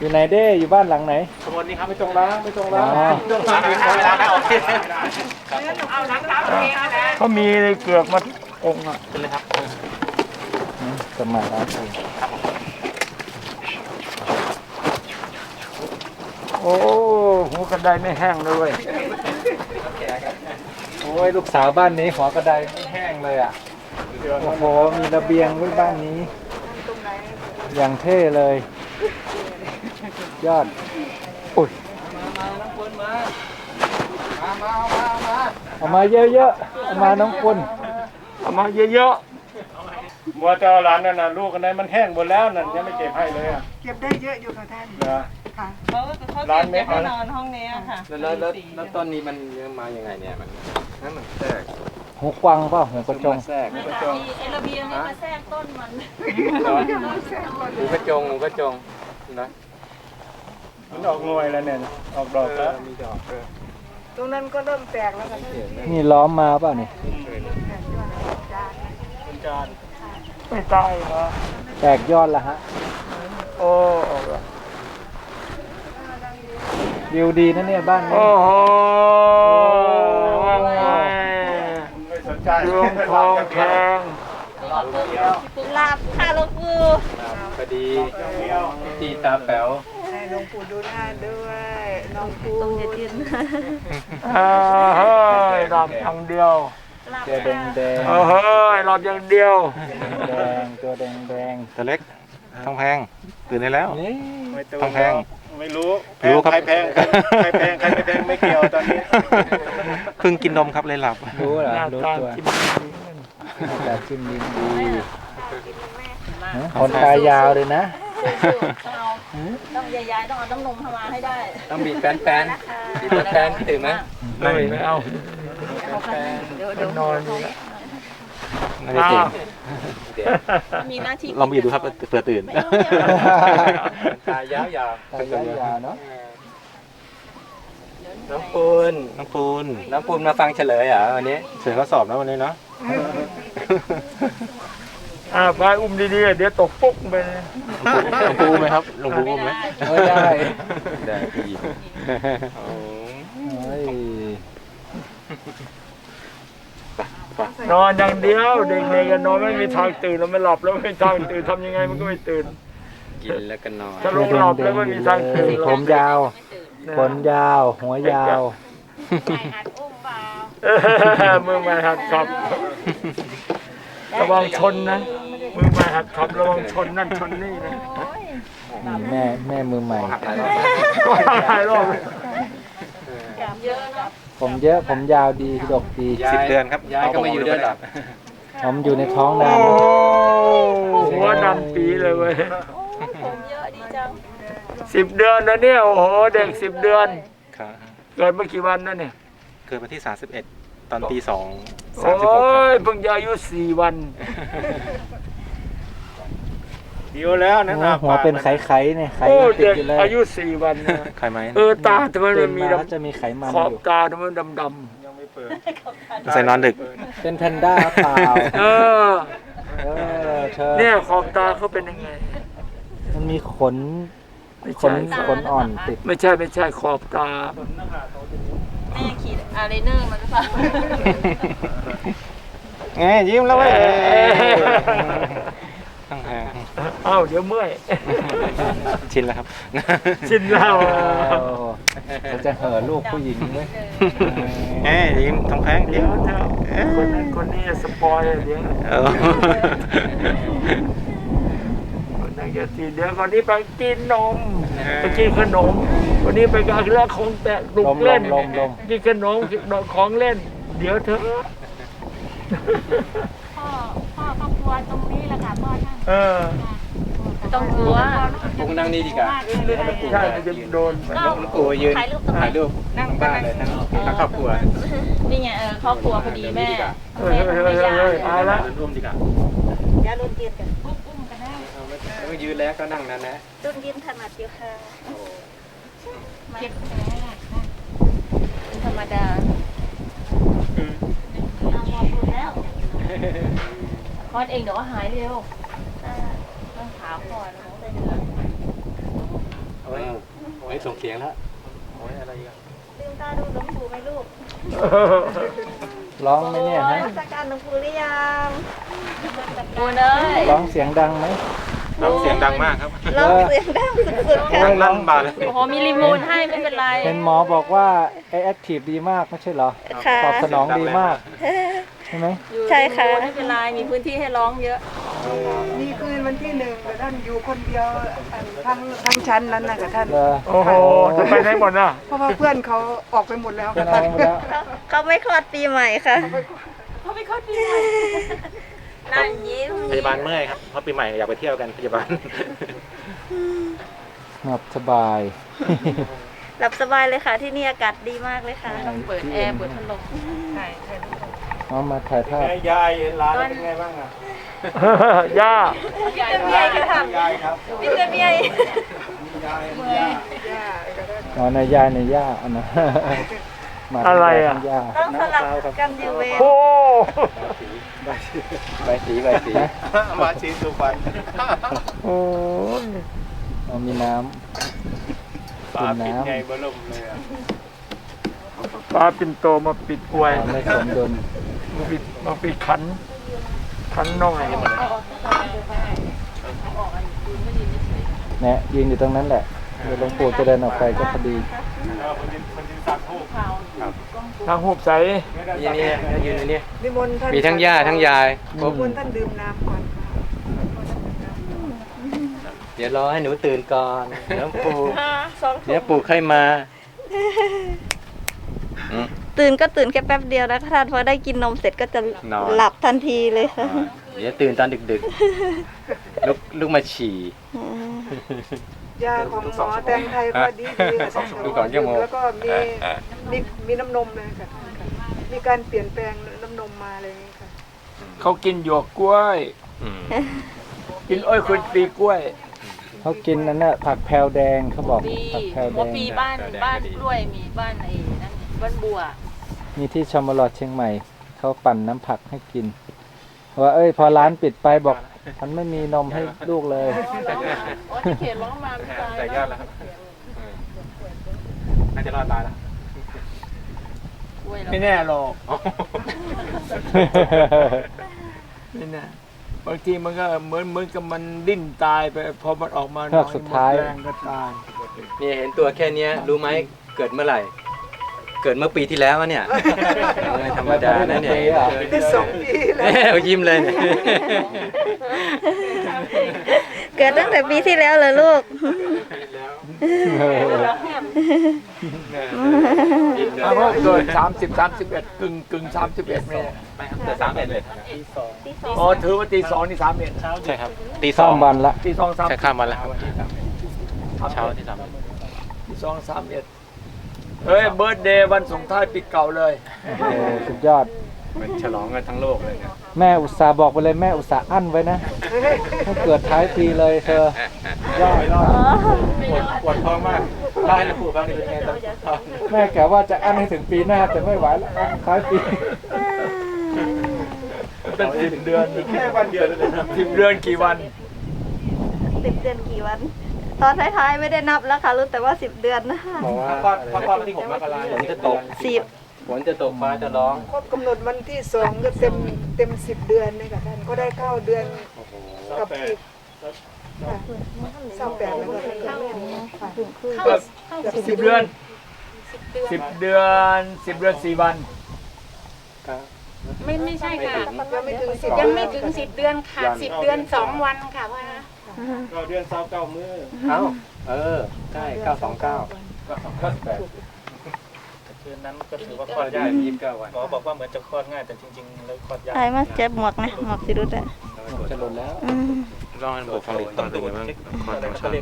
อยู่ไหนเด้อยู่บ้านหลังไหน ขบวนนี้ครับไม่ตรงล้างไม่ตรงล้างล้างล้างแล้วโอเคเขามีเกือกมาองค์อะเป็นเลยครับสมัครล้างเองโอ้หัวกระไดไม่แห้งเลยเว้ยโอ้ยลูกสาวบ้านนี้หัวกระไดไม่แห้งเลยอะโอ้โหมีระเบียงไว้บ้านนี้ อย่างเท่เลย ยอดอุ้ยเอามาเยอะๆเอามาน้องคุณเอามาเยอะบัวเจ้าหลานนั่นน่ะลูกกันนั้นมันแห้งหมดแล้วนั่นยังไม่เก็บให้เลยอะเก็บได้เยอะอยู่ค่ะท่านเหรอค่ะเขาเขาร้านเก็บเม็ดไว้เอานะนอนห้องนี้อะค่ะแล้วแล้วแล้วต้นนี้มันมายังไงเนี่ยมันนั่นมันแทรกหูกวางเปล่าหูกระจงมาแทรกไม่ค่ะมีไอ้ระเบียงนี่มาแทรกต้นมันหูกระจงหูกระจงนะ มันออกหน่วยแล้วเนี่ย ออกดอกแล้ว มีดอกด้วยตรงนั้นก็เริ่มแตกแล้วค่ะท่านนี่ล้อมมาเปล่านี่คุณจานๆไม่ตายเหรอแตกยอดละฮะ โอ้วิวดีนะเนี่ยบ้านนี้โอ้โหไม่สนใจดวงทองแข็งปุลาบค่ะหลวงปู่พอดีตีตาแป๋วให้หลวงปู่ดูหน้าด้วย น้องปูตรงเด็ดเทียนอ่าเฮ้ยหลับอย่างเดียวตัวแดงแดงเออเฮ้ยหลับอย่างเดียวแดงตัวแดงแดงตัวเล็กทองแพงตื่นได้แล้วนี่ไม่ตัวทองแพงไม่รู้แพรู้งครับใครแพงใครแพงใครไม่แพงไม่เกี่ยวตอนนี้เพิ่งกินนมครับเลยหลับรู้เหรอหน้ารู้ตาตัวกินหน้าตาจิ้มลิ้นดีฮะคนตายาวเลยนะ ต้องยายๆต้องเอาน้ำนมเข้ามาให้ได้ต้องบีบแป้นแป้นบีบแป้นตื่นไหมไม่ไม่เอาเดี๋ยวเดี๋ยวนอนอยู่ไม่ได้ตื่นมีหน้าที่ลองบีบดูครับเผื่อตื่น ไม่รู้เนี่ยตายาวยาวตายาวๆเนาะน้องปูนน้องปูนน้องปูนมาฟังเฉลยเหรอวันนี้เฉลยข้อสอบนะวันนี้เนาะ อ่าไปอุ้มดีๆ เดี๋ยวตกปุ๊กไปเลยหลวงปู่ไหมครับหลวงปู่ไหมไม่ได้ ได้พี่เฮ้ยนอนอย่างเดียวเด็กๆก็นอนไม่มีทางตื่นแล้วไม่หลับแล้วไม่มีทางตื่นทำยังไงมันก็ไม่ตื่น กินแล้วก็นอนถ้าลงหลับแล้วไม่มีทางตื่นหรผอกมยาวขนยาว หัวยาวเออมือใหม่หัดขับ ระวังชนนะ มือใหม่หัดขับระวังชนนั่นชนนี่นะนี่แม่แม่มือใหม่ หลายรอบเลยผมเยอะผมยาวดีดกดีสิบเดือนครับยายก็ไม่อยู่ด้วยหรอกผมอยู่ในท้องนานโอ้หัวดำปีเลยเว้ยผมเยอะดีจังสิบเดือนนะเนี่ยโอ้โหเด็กสิบเดือนครับเกิดเมื่อกี่วันนั่นเนี่ยเกิดวันที่ 31 ตอนตีสองโอ้สามสิบหกครับยเพิ่งจะอายุสี่วัน เดียวแล้วนั่นโอ้น่ะหัวเป็นไข่ๆเนี่ยไข่โอ้ติดเด็กอยู่เลยอายุสี่วันนะใครไหมเออตาทำไมตื่มันนมีมาดแล้วจะมีไขมันำขออบยู่ตาทำไมมันดำยังไม่เปิดใส่นอนดึก เป็นแพนด้าเปล่าๆเออเออเธอเนี่ยขอบตาเขาเป็นยังไง มันมีขนไม่ขใช่นขนอ่อนติด ไม่ใช่ไม่ใช่ขอบตาแม่ขีดอะไรเนอร์มันหรือเปล่าไงยิ้มแล้วเว้ย ตั้งแพงเอ้าเดี๋ยวเมื่อย ชินแล้วครับ ชินแล้วโอ้เราจะเห่อลูกผู้หญิงไหมเอ้ยยิ้มทองแพงเดี๋ยวเถอะคนนั้นคนนี้สปอยเดี๋ยวเออคนนั้นจะทีเดี๋ยวคนนี้ไปกินนมไปกินขนมคนนี้ไปการเล่นของแตะลูกเล่นลมลมกินขนมกินของเล่น เดี๋ยวเถอะพ่อพ่อ เออต้องกลัวปูนั่งนี่ดีกว่าใช่มันจะโดนก็หลวงปู่ยืนถ่ายรูปตรงไหน ถ่ายรูปทั้งบ้านเลยทั้งทั้งครอบครัวนี่ไงเออครอบครัวพอดีแม่เฮ้ยเฮ้ยเฮ้ยเฮ้ยเอาละร่วมดีกว่าอย่าลุ้นกินกันไม่ยืนแล้วก็นั่งนั้นนะลุ้นกินถนัดเดียวค่ะเจ็บแผลล่ะธรรมดาเอาหมดหมดแล้วคลอดเองเดี๋ยวก็หายเร็วต้องขาวก่อนน้องได้เดือนเอาไว้ส่งเสียงแล้วโอ้ยอะไรอีกันลืมตาดูหลวงปู่ไหมลูกร้องไหมเนี่ยฮะสักการหลวงปู่หรือยังปูเนยร้องเสียงดังไหมน้ำเสียงดังมากครับร้องเสียงดังสุดๆค่ะนั่งลั่นบานเลยโอ้โหมีรีโมูทให้ไม่เป็นไรเห็นหมอบอกว่าไอแอคทีฟดีมากไม่ใช่เหรอค่ะตอบสนองดีมากใช่ไหมอยู่ใช่ค่ะรีโมทไม่เป็นไรมีพื้นที่ให้ร้องเยอะ นี่คืนวันที่หนึ่งแต่ท่านอยู่คนเดียวอันทั้งทั้งชั้นนั้นนะกับท่านเลอโอ้โหจะไปไหนหมดน่ะ เพราะว่าเพื่อนเขาออกไปหมดแล้วเป็นอะไรหมดแล้วเขาไม่คลอดปีใหม่ค่ะนั่นยิ้มพยาบาลเมื่อยครับเพราะปีใหม่อยากไปเที่ยวกันพยาบาลหลับสบาย หลับสบายเลยค่ะ ที่นี่อากาศดีมากเลยค่ะเปิดแอร์เปิดพัดลมเอามาถ่ายภาพยายร้านเป็นไงบ้างอะ ย่าพี่เมียก็ทำพี่เมียอ๋อในย่าในย่าอันนะมาทั้งอะไรยายอะทั้งย่าต้องสลับกันอยู่เวรโอ้ใบสีใบสีมาชีสุพรรณโอ้ยเอามีน้ปลาปิดไงบลมเลยอะปลาปิ่นโตมาปิดอวยำไม่สมดุลมาปิดมาปิดขัน ขันน้อยเนี่ยยืนอยู่ตรงนั้นแหละเดี๋ยวหลวงปู่จะเดินออกไปก็พอดีคนดินคนดินสักทูกทางหูบใสนี่นี่ยืนอยู่นี่นิมนต์ท่านมีทั้งย่าทั้งยายครบนิมนต์ท่านดื่มน้ำก่อนค่ะเดี๋ยวรอให้หนูตื่นก่อนเดี๋ยวปู่สองเดี๋ยวปู่ค่อยมาอืม ตื่นก็ตื่นแค่แป๊บเดียวนะท่านพอได้กินนมเสร็จก็จะนอน หลับทันทีเลยค่ะเดี๋ยวตื่นตอนดึกๆ ลุกลุกมาฉี่ยาของหมอแตงไทยก็ดีดีค่ะท่านดูก่อนชั่วโมง แล้วก็มีมีมีน้ำนมเลยค่ะ มีการเปลี่ยนแปลงน้ำนมมาเลยค่ะ เขากินหยวกกล้วย อืมกินอ้อยคุณปีกล้วย เขากินนั่นน่ะผักแพรวแดงเขาบอกปีผักแพรวหัวแดงปีบ้านบ้านกล้วยมีบ้านไอ้นั่นบ้านบัว มีที่ชมรอดเชียงใหม่ เขาปั่นน้ำผักให้กิน ว่าเอ้ย พอร้านปิดไปบอกฉันไม่มีนมให้ลูกเลยโอ้ที่เขียนร้องมาไม่ตายแต่ยอดแล้วครับน่าจะรอดตายแล้วกล้วยเราไม่แน่หรอกไม่แน่บางทีมันก็เหมือนเหมือนกับมันดิ้นตายไปพอมันออกมาเฮือกสุดท้ายหมแรงก็ตายนี่เห็นตัวแค่เนี้ยรู้ไหมเกิดเมื่อไหร่ เกิดเมื่อปีที่แล้วอะเนี่ยไม่ธรรมดานะเนี่ยได้สองปีแล้วเอ้ยเอายิ้มเลยเนี่ยเกิดตั้งแต่ปีที่แล้วเลยลูกแล้วก็เกิดสามสิบสามสิบเอ็ดกึ่งกึ่งสามสิบเอ็ดเนี่ยไม่ครับแต่สามเอ็ดเลยอ๋อถือว่าตีสองนี่สามเอ็ดใช่ครับตีสข้าองมวันละตีสองสามใช่ข้ามวันแล้วครับเช้าที่สามตีสองสามเอ็ด เฮ้ยเบิร์ดเดย์วันส่งท้ายปีเก่าเลยโอ้สุดยอด มันฉลองกันทั้งโลกเลยเนี่ยแม่อุตส่าห์บอกไปเลยแม่อุตส่าห์อั้นไว้นะให้เกิดท้ายปีเลยเธอยอดปวดปวดท้องมากได้แล้วปู่ครับนี่เป็นไงตอนท้องแม่กะว่าจะอั้นให้ถึงปีหน้าแต่ไม่ไหวแล้วอั้นท้ายปี เป็นสิบเดือนแค่วันเดียวเลยนะสิบเดือนกี่วันสิบเดือนกี่วัน ตอนท้ายๆไม่ได้นับแล้วค่ะรู้แต่ว่าสิบเดือนนะคะบอกว่าพอพอพอที่ผมมกราฝนจะตกสิบฝนจะตกฟ้าจะร้องครบกำหนดวันที่สองก็เต็มเต็มสิบเดือนเลยค่ะท่านก็ได้เข้าเดือนกับอีกค่ะเศร้าแปดแล้วก็ท่านค่ะก็สิบเดือนสิบเดือนสิบเดือนสี่วันไม่ไม่ใช่ค่ะยังไม่ถึงสิบยังไม่ถึงสิบเดือนค่ะสิบเดือนสองวันค่ะพ่อนะ เราเดือนเศร้าเก้ามือเอ้า เออ ใช่เก้าสองเก้าก็สองเก้าแปดคืนนั้นก็ถือว่าคลอดยากยี่สิบเก้าวันหมอบอกว่าเหมือนจะคลอดง่ายแต่จริงๆเลยคลอดยากไอ้มาเจ็บหมวกนะหมวกสิรุดอะจะหล่นแล้วลองดูฟังดิตองเป็นไงบ้างความธรรมชาติ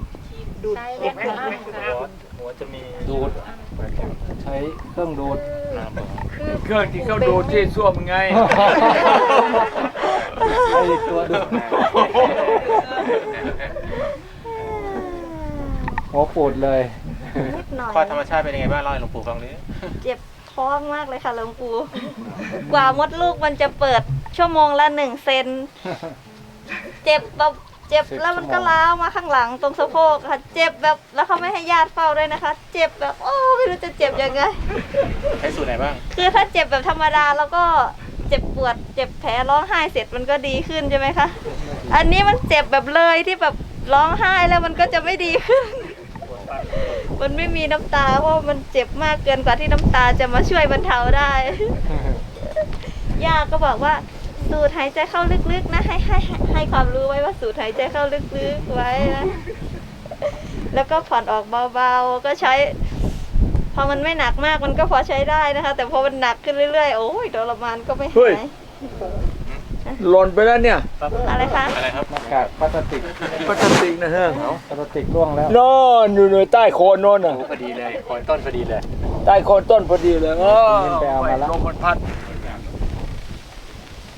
ใช้เล็บอ้างค่ะหัวหัวจะมีดูดใช้เครื่องดูดเครื่องที่เขาดูดที่ส้วมไง ไอ้ตัวดูดหัวปูดเลย นิดหน่อยคลอดธรรมชาติเป็นยังไงบ้างเล่าให้หลวงปู่ฟังดิเจ็บท้องมากเลยค่ะหลวงปู่ กว่ามดลูกมันจะเปิดชั่วโมงละหนึ่งเซน เจ็บแบบเจ็บแล้วมันก็ล้าวมาข้างหลังตรงสะโพกค่ะ เจ็บแบบแล้วเขาไม่ให้ญาติเฝ้าด้วยนะคะ เจ็บแบบโอ้ไม่รู้จะเจ็บยังไง ใช้สูตรไหนบ้าง คือถ้าเจ็บแบบธรรมดาแล้วก็ เจ็บปวด เจ็บแผลร้องไห้เสร็จมันก็ดีขึ้นใช่ไหมคะ อันนี้มันเจ็บแบบเลยที่แบบร้องไห้แล้วมันก็จะไม่ดีขึ้น มันไม่มีน้ำตาเพราะมันเจ็บมากเกินกว่าที่น้ำตาจะมาช่วยบรรเทาได้ย่าก็บอกว่าสูดหายใจเข้าลึกๆนะให้ให้ให้ให้ความรู้ไว้ว่าสูดหายใจเข้าลึกๆไว้นะแล้วก็ผ่อนออกเบาๆก็ใช้พ อมันไม่หนักมากมันก็พอใช้ได้นะคะ แต่พอมันหนักขึ้นเรื่อยๆ โอ้ยทรมานก็ไม่เฮ้หายยหล่นไปแล้วเนี่ยอะไรคะอะไรครับหน้ากากพลาสติกพลาสติกนะฮะพลาสติกร่วงแล้วโน่นอยู่ในใต้โคนโน่นน่ะพอดีเลยโคนต้นพอดีเลย ใต้โคนต้นพอดีเลยเออขึ้นไปเอามาแล้วลมมันพัด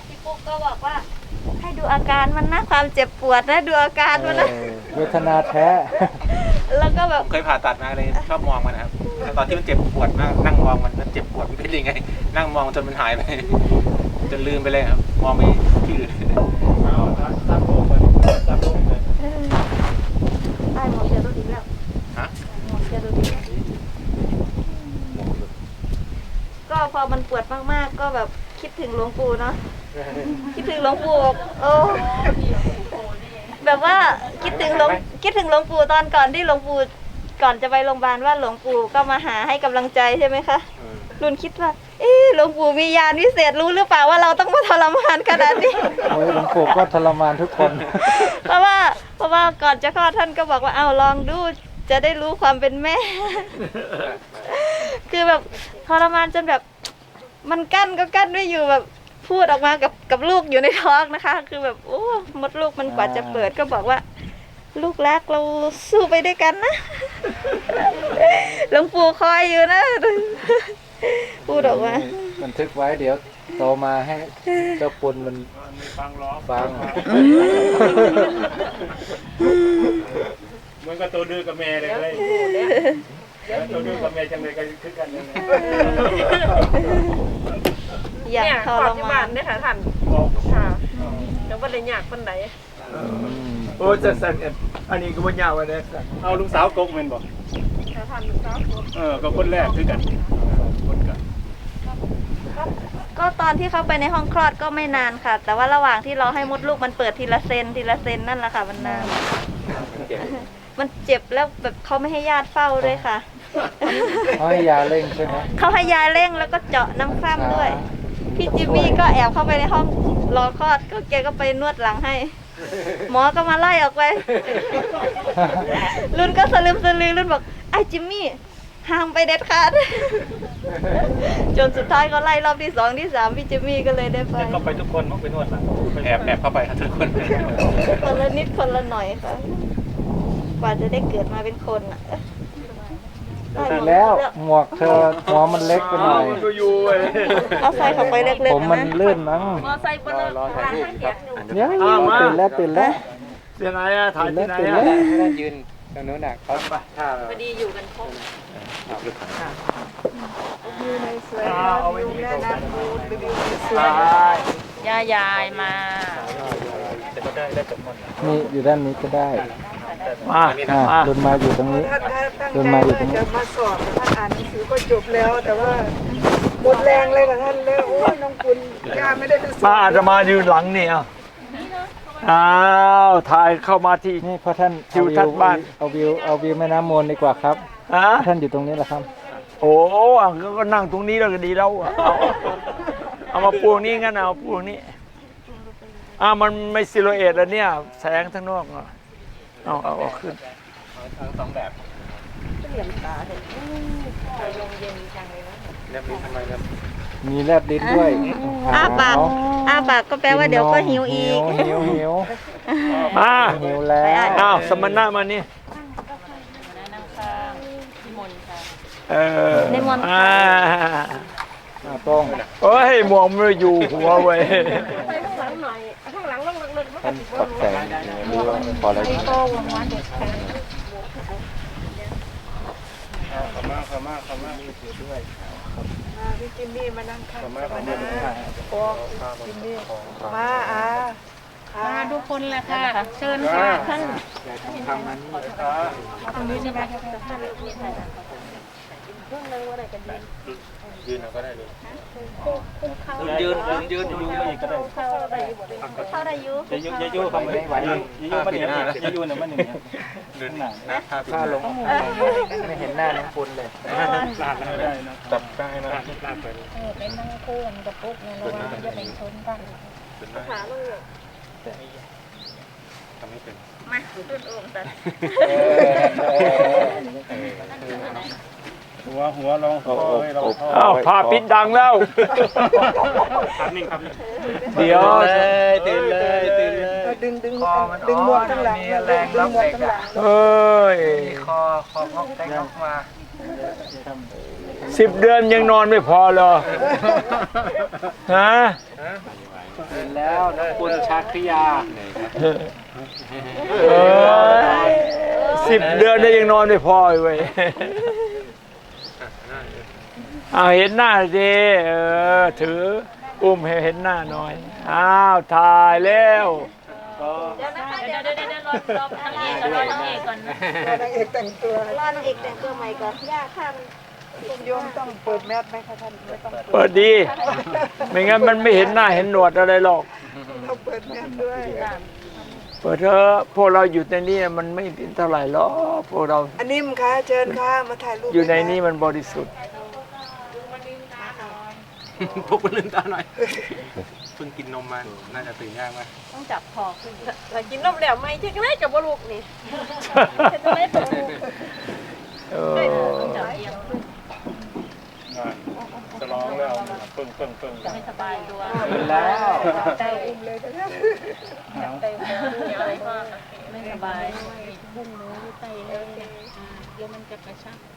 พี่ปุ๊กก็บอกว่า ให้ดูอาการมันนะความเจ็บปวดนะดูอาการมันนะเออเวทนาแท้ แล้วก็แบบเคยผ่าตัดมาเลยชอบมองมันนะครับแล้วตอนที่มันเจ็บปวดมากนั่งมองมันมันเจ็บปวดมันเป็นยังไง นั่งมองจนมันหายไปจนลืมไปเลยครับ มองไปที่อื่นตามโลกมันตามโลกเลยได้หมดเจอตัวดีแล้วฮะหมดเจอตัวดีแล้วก็พอมันปวดมากๆ ก็แบบคิดถึงหลวงปู่เนาะคิดถึงหลวงปู่แบบโอ้ แบบว่าคิดถึงหลวงคิดถึงหลวงปู่ตอนก่อนที่หลวงปู่ก่อนจะไปโรงพยาบาลว่าหลวงปู่ก็มาหาให้กำลังใจใช่ไหมคะรุ่นคิดว่า เอ๊ะหลวงปู่มียานวิเศษรู้หรือเปล่าว่าเราต้องมาทรมานขนาดนี้โอ้ยหลวงปู่ก็ทรมานทุกคน เพราะว่าเพราะว่าก่อนจะคลอดท่านก็บอกว่าเอาลองดูจะได้รู้ความเป็นแม่ คือแบบทรมานจนแบบ มันกั้นก็กั้นไม่อยู่แบบ พูดออกมากับกับลูกอยู่ในท้องนะคะ คือแบบโอ้มดลูกมันกว่าจะเปิดก็บอกว่า ลูกรักเราสู้ไปด้วยกันนะหลวงปู่คอยอยู่นะพูดออกมาบันทึกไว้เดี๋ยวโตมาให้เจ้าปุนมันฟังร้องฟังเหมือนกับตัวดื้อกับแม่เลยเลยตัวดื้ อกับแม่จังเลยก็คือกันเลยอย่างเนี่ยทขอรที่มาบ้านนได้ค่ะท่านบอกค่ะแล้วว่าได้ยากปานใดโอ้จะสั่นกันอันนี้ก็บ่ยากว่าเนี่ยเอาลูกสาวกกแม่นบอกค่ะท่านครับเออก็คนแรกคือกันคนกันก็ตอนที่เข้าไปในห้องคลอดก็ไม่นานค่ะ แต่ว่าระหว่างที่เราให้มดลูกมันเปิดทีละเซนทีละเซนนั่นแหละค่ะมันนาน มันเจ็บแล้วแบบเขาไม่ให้ญาติเฝ้าด้วยค่ะ เขาให้ยาเร่งใช่ไหมเขาให้ยาเร่งแล้วก็เจาะน้ำคร่ำด้วย พี่จิมมี่ก็แอบเข้าไปในห้องรอคลอดก็แกก็ไปนวดหลังให้ หมอก็มาไล่ออกไป รุ่นก็สลืมสลือรุ่นบอกไอ้จิมมี่ห้ามไปเด็ดขาดจนสุดท้ายก็ไล่รอบที่สองที่สามพี่จิมมี่ก็เลยได้ไปก็ไปทุกคนมั้งไปนวดหลังแอบแอบเข้าไปครับทุกคนคนละนิดคนละหน่อยค่ะกว่าจะได้เกิดมาเป็นคนอะ ได้หมดแล้วเลือกหมวกเธอหัวมันเล็กไปหน่อยมันก็อยู่เว้ยเอาใส่เข้าไปเล็กผมๆมันนะลื่นมั้งมอไซค์บนรถรอถ่ายรูปครับเดี๋ยวตื่นแล้วตื่นแล้วเสียไหนอะถ่ายตื่นที่แล้วไหนตื่นอะแล้วยืนตรงนู้นน่ะเขาถ้าพอดีอยู่กันครบอยู่ในสวยดูแม่น้ำดูรีวิวในสวยย่ายายมา นี่อยู่ด้านนี้ก็ได้ มาอะมาดุนมาอยู่ตรงนี้ ท่านถ้าตั้งเดินใจมาอยู่ว่าตรงนี้จะมาสอบแต่ท่านอ่านหนังสือก็จบแล้ว แต่ว่าหมดแรงเลยกับท่านเลยโอ้ยน้องคุณย่าไม่ได้ไปสอบมาอาจจะมายืนหลังนี่อะอ้าวถ่ายเข้ามาที่ นี่พอท่านทิวทัศน์บ้าน เอาวิวเอาวิวแม่น้ำมูลดีกว่าครับฮะท่านอยู่ตรงนี้แหละครับ โอ้อะก็นั่งตรงนี้แล้วก็ดีแล้วอะเอาเอามาปวงนี้งั้นเอาปวงนี้อ่ามันไม่ซิโลเอตแล้วเนี่ย แสงทั้งนอกอะ เอาเอาเอาขึ้นทั้งสองแบบเรียมตาเห็นลมเย็นจังเลยนะเรียบนี้ทำไมครับมีแลบลิ้นด้วยอ้าปากหวอ้าปากก็แปลว่าเดี๋ยวก็หิวอีกหิวหิวมาหิวแล้วอ้าวสมณะมานี่เออนิมนต์อ่าอะตรงโอ้ยหมวกมันอยู่หัวเว้ยท่านปักแสงหรือว่า พอแล้วไอ้โตวงวันเด็กแข็งขมาขมาขมามีเสียด้วยพี่จิมมี่มานั่งข้างมานั่โอ้จิมมี่มาอ่ามาทุกคนเลยค่ะเชิญค่ะท่านทำนี้ใช่ไหม นนี่ตรงนี้ใช่ไหมยืนเอาก็ได้เลยยืนยืนยืนยืนอีกก็ได้เข้าได้อยุจะยุ่จะยุ่ทำไม่ไหวยืนยืนมันอย่างนี้จะยุ่เนี่ยมันอย่างนี้เดินหนังนะภาพถ้าลงไม่เห็นหน้าน้องปุณเลยลาดไม่ได้นะจับได้นะลาดไปเป็นนั่งคู่กันกับปุ๊กเนี่ยระวังจะไปชนกันขาลงทำไม่เป็นมาขึ้นโอ่งตัด หัวหัวลองคอให้ลองคออ้าวผ้าปิดดังแล้ว ครับนิ่งครับเดี๋ยวตื่นเลยตื่นเลยดึงดึงคอมันดึงหมวกข้างหลังมีดึแรงงล็อกหมวกเด็กข้างหลัอะงเอ้ยมีคอคอพอกได้ล็อกมาสิบเดือนยังนอนไม่พอเหรอฮะตื่นแล้วน้องปุณชาคริยาเออสิบเดือนได้ยังนอนไม่พออยู่เว้ย เอาเห็นหน้าดิเออถือ อุ้มให้เห็นหน้าหน่อย อ้าวถ่ายแล้วเดี๋ยวนะคะเดี๋ยวเดี๋ยวเดี๋ยวรอรอพระเอกก่อนรอนางเอกก่อนนะนางเอกแต่งตัวรอนางเอกแต่งตัวใหม่ก่อนย่าข้ามโยมต้องเปิดแมสไหมคะท่านไม่ต้องเปิดดี ไม่งั้นมันไม่เห็นหน้าเห็นหนวดอะไรหรอก ต้องเปิดแมสด้วยเปิดเถอะพวกเราอยู่ในนี้มันไม่เท่าไหร่หรอกพวกเรา อันนี้มคะเชิญค่ะมาถ่ายรูปอยู่ในนี้มันบริสุทธิ์ พวกมันลืมตาหน่อยเพิ่งกินนมมา น่าจะตื่นยากมากต้องจับคอขึ้นถ้ากินนมแล้วไม่ใช่ก็ได้กับบลูกนี่จะไม่ตกลูกเอต้องอจับเอียงขึ้นจะร้องแล้วปึ้งปึ้งปึ้งจะให้สบายตัวตื่นแล้วใจอุ้มเลยก็ได้มีอะไรบ้างไม่สบายบุ้งหนูไตเลยเดี๋ยวมันจะกระชับมันกิบลง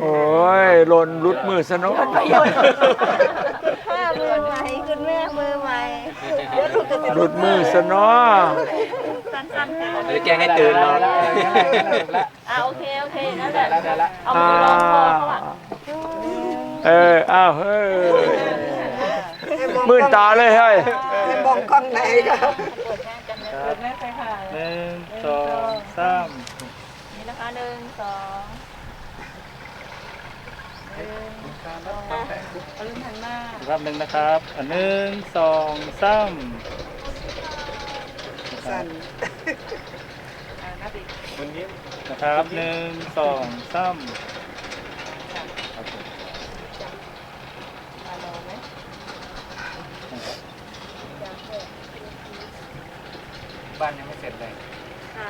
โอ้ยหล่นรุดมือซะเนอะห้ามือใหม่คุณแม่มือใหม่เดี๋ยวลูกจะติดรุดมือซะเนาะสั้นๆกันไม่ได้แกล้งให้ตื่นหรอกอ่าโอเคโอเคนั่นแหละได้แล้วเอามือลองคอเขาอะเอออ้าวเฮ้ยให้มองมื่นตาเลยเฮ้ยให้มองกล้องไหนครับหนึ่งสองสามนี่นะคะหนึ่งสองหนึ่งส องอะเอาลืมทางหน้ารอบหนึ่งนะครับอันหนึ่งสองสามสั่นอ่านับอีกวันนี้นะครับหนึ่งสองสามมาลองไหมบ้านยังไม่เสร็จเลยค่ะ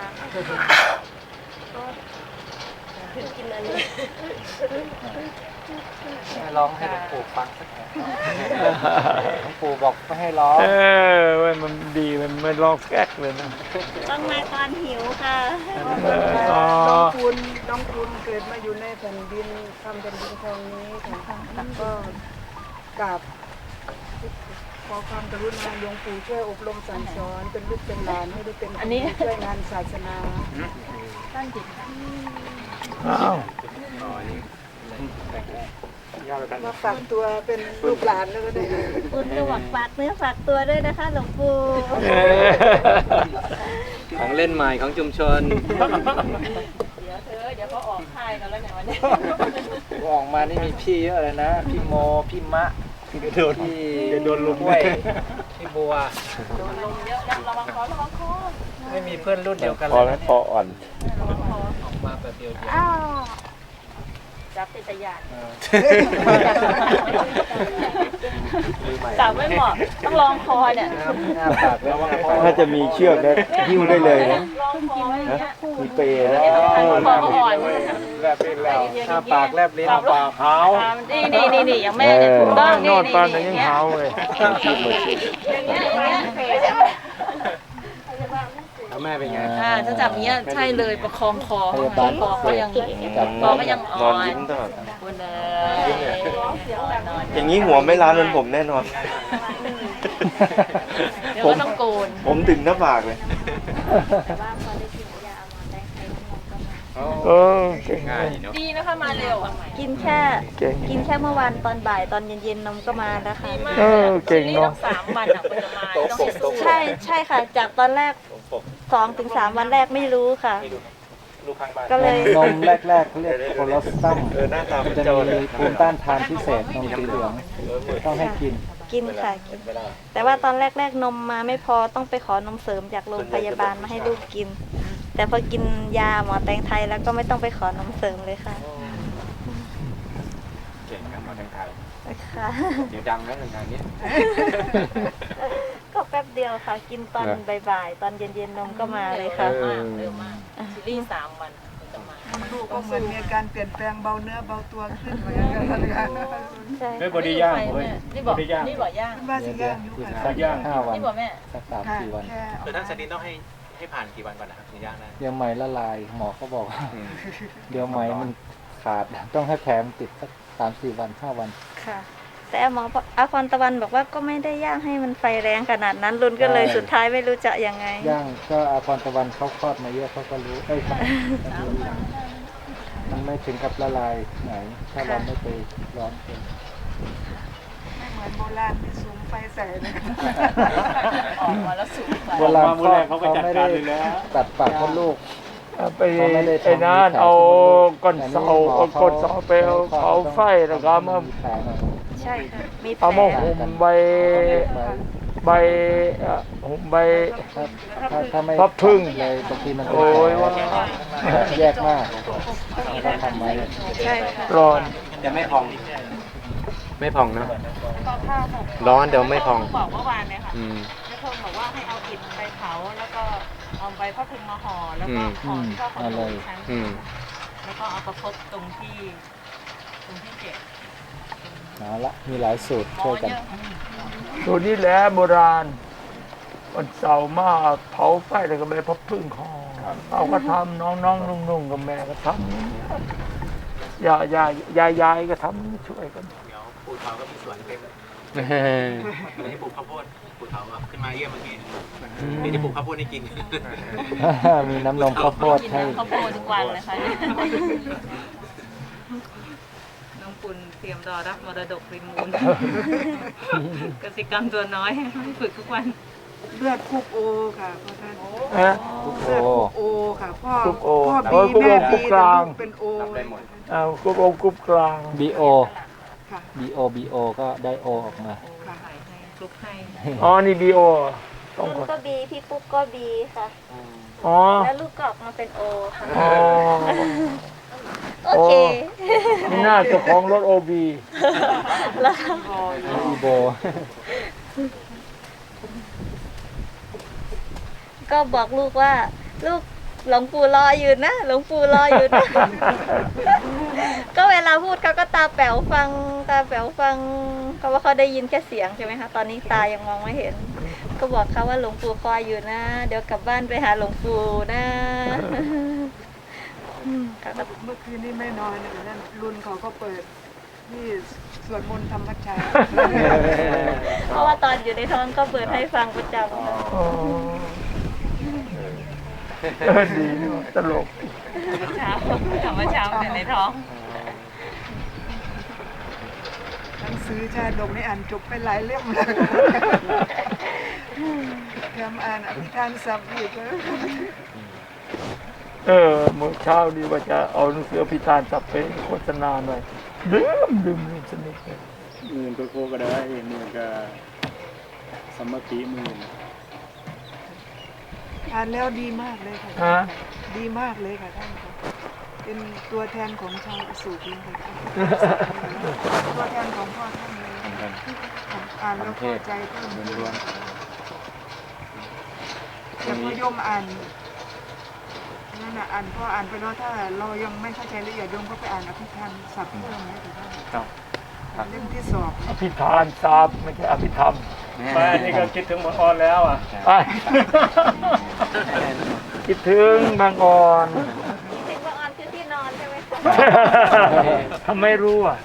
ก็ขึ้นกินอันนี้ ร้องให้หลวงปู่ฟังสักหน่อยหลวงปู่บอกไม่ให้ร้อง เออเว้ยมันดีมันไม่ลอกแก๊กเลยนะ ต้องมาตอนหิวค่ะ เอออ๋อ น้องคุณน้องคุณเกิดมาอยู่ในแผ่นดินทำแผ่นดินทองนี้ค่ะก็กราบขอความกรุณาหลวงปู่ช่วยอบรมสั่งสอนเป็นลูกเป็นหลานให้ได้เป็นคนดีช่วยงานศาสนาตั้งจิตอ้าว มาฝากตัวเป็นลูกหลานแล้วก็ได้คุณจะหวังฝากเนื้อฝากตัวด้วยนะคะ หลวงปู่เออของเล่นใหม่ของชุมชน เดี๋ยวเธอเดี๋ยวเขาออกค่ายกันแล้วเนี่ยวันนี้ออกมานี่มีพี่เยอะเลยนะ พี่โมพี่มะพี่โดนลุมกล้วยพี่บัวโดนลมเยอะแล้วระวังคอระวังคอไม่มีเพื่อนรุ่นเดียวกันพอเลยแล้วนะพออ่อนระวังคอมาแบบเดียวเดียว อ้าวจับติดตะยานจับไม่เหมาะต้องลองคอเนี่ยหน้าปากแล้วว่าถ้าจะมีเชือกนะหิ้วได้เลยนะลองคอไว้อย่างเงี้ยมีเปรย์นะคออ่อนแลบลิ้นแล้วหน้าปากแลบลิ้นปากขาวอ่านี่นี่นี่นี่อย่างแม่เนี่ยถูกต้องนนี่อนนี่ปานนี่นั้นอยัย่างงเงี้ยเท้าเลยอย่างเงี้ยอย่างเงี้ย แล้วแม่เป็นไง อ่าถ้าจับอย่างเงี้ยใช่เลยประคองคอคอก็ยังคอก็ยังอ่นอนอนยิ้มตลอดคุณเลยนอนอย่างนี้หัวไม่ล้านเหมือนผมแน่นอน เดี๋ยวก็ต้องโกน ผมถึงหน้าผากเลยแต่ว่าพอได้กินยาเอามาได้ใช้น้ำมันก็มาเออเก่งง่ายเนาะดีนะคะมาเร็วอะกินแค่ เก่ง กินแค่เมื่อวานตอนบ่ายตอนเย็นๆนมก็มาแล้วค่ะเออเก่งเนาะสามวันอะมันจะมาต้องให้สู้ใช่ใช่ค่ะ จากตอนแรก สองถึงสามวันแรกไม่รู้ค่ะลูกข้างบ้าน ก็เลย นมแรกๆเขาเรียกโคโลสตัมเออหน้าตามัเป็นนจะโจรมีภูมิต้านทานพิเศษนมสีเหลืองต้องให้กิน กินค่ะกินแต่ว่าตอนแรก ๆ นมมาไม่พอต้องไปขอนมเสริมจากโรงพยาบาลมาให้ลูกกิน แต่พอกินยาหมอแตงไทยแล้วก็ไม่ต้องไปขอนมเสริมเลยค่ะเก่งกัน มาทางไทยค่ะ เดี๋ยวดังแล้วงานนี้ ก็แป๊บเดียวค่ะ กินตอนบ่ายๆ ตอนเย็นๆนมก็มาเลยค่ะมากเร็วมากซีรีส์สามวันมันจะมา ลูกก็เหมือนมีอาการเปลี่ยนแปลงเบาเนื้อเบาตัวขึ้นเหมือนกันค่ะใช่ไม่บไดีย่างเลยนี่บบออกดีย่างนี่บอกย่างว่าเดี๋สิยวเดี๋ยวย่างอยู่อีกค่ะสักห้าวันนี่บอกแม่สักสามค่ะสี่วันแค่คือท่านสดินต้องให้ให้ผ่านกี่วันก่อนนะครับถึงย่างได้เดี๋ยวไหมละลายหมอเขาบอกว่าเดี๋ยวไหมมันขาดต้องให้แผลมันติดสัก สามสี่วันห้าวันค่ะ แต่หมออาพรตะวันบอกว่าก็ไม่ได้ย่างให้มันไฟแรงขนาดนั้นรุนก็เลยใช่สุดท้ายไม่รู้จะยังไง ย่างก็อาพรตะวันเขาคลอดมาเยอะเขาก็รู้เอ้ยมันไม่ถึงกับละลายไหน ถ้าเราไม่ไปร้อนเกินไม่เหมือนโบราณที่สูงไฟใส่เลยออกมาแล้วสูงไปเวลามาคมื้ลออแรดกเขาก็เขาจัดไม่กาได้รเลยแล้วตัดปากมดลูกเอา ไปไอ้นั่นเอาก้อนเสาเอาก้อนเสาไปเอาเผาไฟแล้วก็มาใช่ค่ะ มีแผลเอามาห่มใบใบเอ่มใบถ้าไม่พับพึ่งเลยบางทีมันโอ้ยว่าแยกมากก็ทำไว้ใช่ค่ะร้อนจะไม่พอง ไม่พองนะร้อนเดี๋ยวไม่พองบอกเมื่อวานเนี่ยค่ะ ผ้าคลุมมาห่อแล้วก็อืมห่อที่ผ้าขนหนูอีกครั้งอืมแล้วก็เอาประคบตรงที่ตรงที่เจ็บเอาละมีหลายสูตรหมอช่วยกัน เยอะตัวนี้แหละโบราณวันเสาร์มาเผาไฟแล้วก็ใบพับพึ่งคอเอาก็ทำน้องๆนุ่งๆกับแม่ก็ทำยายยายยายยายก็ทำช่วยกัน เดี๋ยวปู่เทาก็มีสวนเต็มเลยที่ปลูกข้าวโพด ปู่เทาอะขึ้นมาเยี่ยมเมื่อกี้เดี๋ยวจะปลูกข้าวโพดให้กิน มีน้ำนมข้าวโพดกินให้ น้ำข้าวโพดทุกวันเลยค่ะน้องปุณเตรียมรอรับมรดกริมมูล กสิกรรมตัวน้อยฝึกทุกวัน เลือดคุกโอค่ะพ่อท่านนะโอ้เลือดคุกโอค่ะพ่อคุกโอพ่อโอ้บียคุกโอแม่คุบีกกลาง เป็นโอรับได้หมดเอากรุ๊ปองกรุ๊ปกลางบีโอค่ะบีโอบีโอก็ได้โอออกมาค่ะ ใส่ให้คลุกให้อ๋อ นี่บีโอต้องรุ่ก่อนนก็บีพี่ปุ๊กก็บีค่ะ อ๋อ แล้วลูกก็ออกมาเป็นโอค่ะ อ๋อ โอเคนี่น่าเจ้าของรถโอบีแล้วอีโบ ก็บอกลูกว่า ลูกหลวงปู่รออยู่นะหลวงปู่รออยู่นะก็เว ลาพูดเขาก็ตาแป๋วฟังตาแป๋วฟังเขาว่าเขาได้ยินแค่เสียงใช่ไหมคะตอนนี้ตายังมองไม่เห็น ก็บอกเขาว่าหลวงปู่คอยอยู่นะ เดี๋ยวกลับบ้านไปหาหลวงปู่นะอืมเขาก็เมื่อคืนนี้ไม่นอนเลยนั่นรุ่นเขาก็เปิดที่สวดมนต์ธรรมชาติเพราะว่าตอนอยู่ในท้องก็เปิดให้ฟังประจำค่ะอ๋อเออดีนี่ว่ะตลกเช้าถามว่าเช้าแต่ในท้อง หนังสือชาดกนี่อ่านจบไปหลายเล่มเลยแถมอ่านอภิธานศัพท์อีกนะเออเมื่อเช้านี้ว่าจะเอาหนังสือพิธานจับไปโฆษณาหน่อยลืมลืมลืมสนิทเลยหมื่นก็โคก็ได้หมื่นก็สมมติหมื่นอ่านแล้วดีมากเลยค่ะฮะดีมากเลยค่ะท่านค่ะ เป็นตัวแทนของชาวอโศกเลยค่ะตัวแทนของพ่อท่านเลยอ่านแล้วเข้าใจเพิ่มขึ้นแต่พอยมอ่านนั่นน่ะอ่านพออ่านไปแล้วถ้าเรายังไม่เข้าใจละเอียดโยมก็ไปอ่านอภิธรรมศัพท์เพิ่มนะถือว่าครับเล่มที่สอบอภิธานทราบไม่ใช่อภิธรรมไปอันนี้ก็คิดถึงหมดออนแล้วอะไปคิดถึงบางอ่อน ทำไมรู้อะ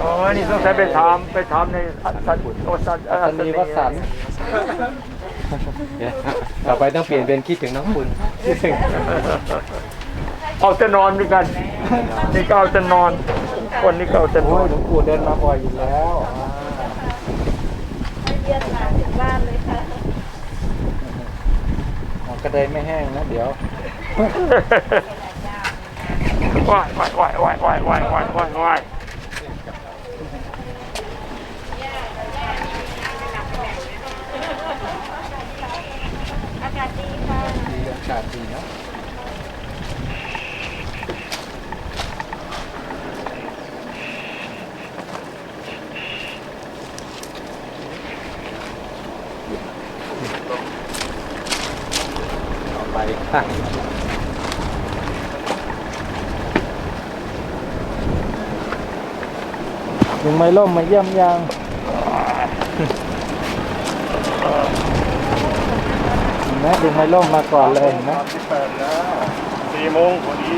อ๋อนี่ต้องใช้ไปถามไปถามในสันสันโอสันเอ่อสันนีวสันต์ต่อไปต้องเปลี่ยนเป็นคิดถึงน้องคุณคิดถึงถ้าเอาแต่นอนด้วยกัน นี่ก็เอาแต่นอน คนนี้ก็เอาแต่นโอ้อยนหลวงปู่เดินมาบ่อยอยู่แล้วอ่าเรียนมาถึงบ้านเลยค่ะหัวกระไดไม่แห้งนะเดี๋ยว ว่ายว่ายว่ายว่ายว่ายว่ายว่ายว่ายว่าย อากาศดีค่ะ ดีอากาศดีเนาะต่อไปค่ะลุง ไม้ล่มมาเยี่ยมยังเห็นไหมลุงไม้ล่มมาก่อนเลยเห็นไหมสี่โมงพอดี